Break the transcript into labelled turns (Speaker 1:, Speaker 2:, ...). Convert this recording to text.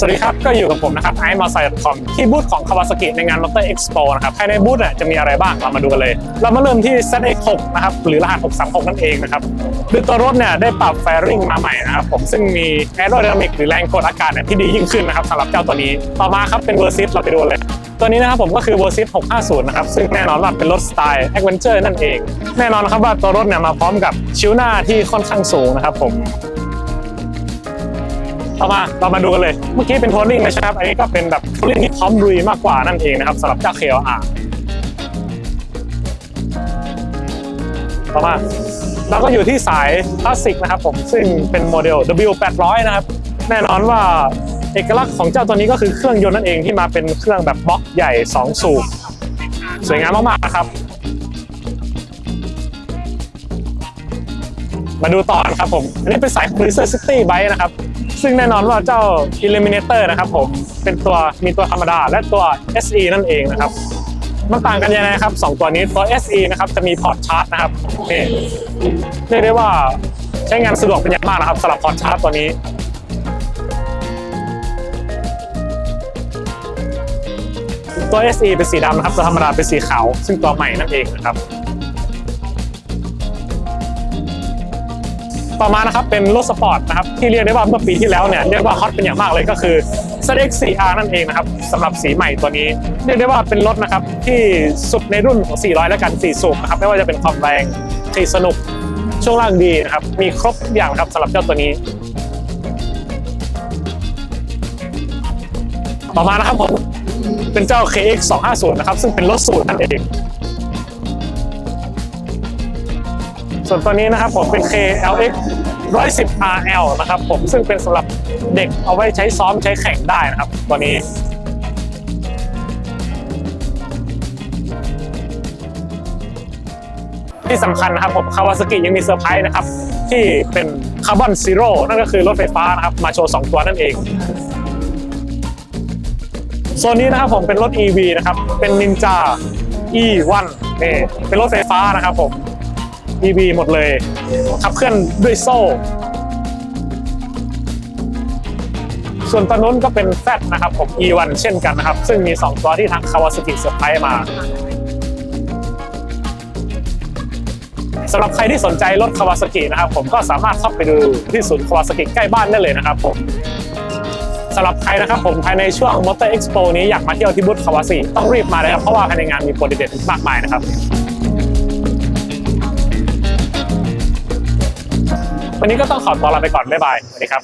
Speaker 1: สวัสดีครับ ก็อยู่กับผมนะครับไอซ์มาไซค์คอมที่บูธของ Kawasaki ในงาน Motor Expo นะครับภายในบูธเนี่ยจะมีอะไรบ้างเรามาดูกันเลย เรามาเริ่มที่ ZX6 นะครับหรือรหัส 636 นั่นเองนะครับโดยตัวรถเนี่ยได้ปรับแฟริงมาใหม่นะครับผมซึ่งมีแอโร d y นามิกหรือแรงกดอากาศเนี่ยที่ดียิ่งขึ้นนะครับสำหรับเจ้าตัวนี้ต่อมาครับเป็นเวอร์ซิสเราไปดูเลยตัวนี้นะครับผมก็คือเวอร์ซิส650 นะครับ ซึ่งแน่นอนว่าเป็นรถสไตล์แอดเวนเจอร์นั่นเอง แน่นอนนะครับว่าตัวรถเนี่ยมาพร้อมกับชิวหน้าที่ค่อนข้างสูงนะครับผม ต่อมาเรามาดูกันเลย เมื่อกี้เป็นทัวริงนะครับ อันนี้ก็เป็นแบบทัวริงที่พร้อมลุยมากกว่านั่นเองนะครับสำหรับเจ้า KLR ต่อมาเราก็อยู่ที่สายคลาสสิกนะครับผมซึ่งเป็นโมเดล W800 นะครับ แน่นอนว่าเอกลักษณ์ของเจ้าตัวนี้ก็คือเครื่องยนต์นั่นเองที่มาเป็นเครื่องแบบบล็อกใหญ่ 2 สูบสวยงามมากๆครับ มาดูต่อนะครับผม อันนี้เป็นสาย Cruiser City Bike นะครับ ซึ่งแน่นอนว่าเจ้า Eliminator นะครับผมเป็นตัวมีตัวธรรมดาและตัว SE นั่นเองนะครับมันต่างกันยังไงครับสองตัวนี้ตัว SE นะครับจะมีพอร์ตชาร์จนะครับนี่เรียกได้ว่าใช้งานสะดวกเป็นอย่างมากนะครับสำหรับพอร์ตชาร์จตัวนี้ตัว SE เป็นสีดำนะครับ ตัวธรรมดาเป็นสีขาว ซึ่งตัวใหม่นั่นเองนะครับ ต่อมานะครับเป็นรถสปอร์ตนะครับที่เรียกได้ว่าเมื่อปีที่แล้วเนี่ยเรียกว่าฮอตเป็นอย่างมากเลยก็คือ ZX 4R นั่นเองนะครับสำหรับสีใหม่ตัวนี้ เรียกได้ว่าเป็นรถนะครับที่สุดในรุ่นของ 400 และกัน 4 สูบนะครับไม่ว่าจะเป็นความแรงขี่สนุกช่วงล่างดีนะครับมีครบทุกอย่างครับสำหรับเจ้าตัวนี้ต่อมานะครับผมเป็นเจ้า KX 250นะครับซึ่งเป็นรถสูตรนั่นเอง ส่วนตัวนี้นะครับผมเป็น KLX 110 RL นะครับผมซึ่งเป็นสำหรับเด็กเอาไว้ใช้ซ้อมใช้แข่งได้นะครับตัวนี้ที่สำคัญนะครับผมคาวาซากิยังมีเซอร์ไพรส์นะครับ ที่เป็นคาร์บอนซีโร่นั่นก็คือรถไฟฟ้านะครับ มาโชว์ 2 ตัวนั่นเองโซนนี้นะครับผมเป็นรถ EV นะครับ เป็น Ninja E1 นี่เป็นรถไฟฟ้านะครับผม EV หมดเลย ขับเคลื่อนด้วยโซ่ ส่วนตัวนู้นก็เป็น Z นะครับผม E1 เช่นกันนะครับ ซึ่งมี 2 ตัวที่ทาง Kawasaki เซอร์ไพรส์มาสำหรับใครที่สนใจรถ Kawasaki นะครับผมก็สามารถเข้าไปดูที่ศูนย์ Kawasaki ใกล้บ้านได้เลยนะครับผมสำหรับใครนะครับผมภายในช่วง Motor Expo นี้อยากมาเที่ยวที่บูธ Kawasaki ต้องรีบมาเลยครับเพราะว่าภายในงานมีโปรเด็ดมากมายนะครับ วันนี้ก็ต้องขอตัวลาไปก่อนบ๊ายบายสวัสดีครับ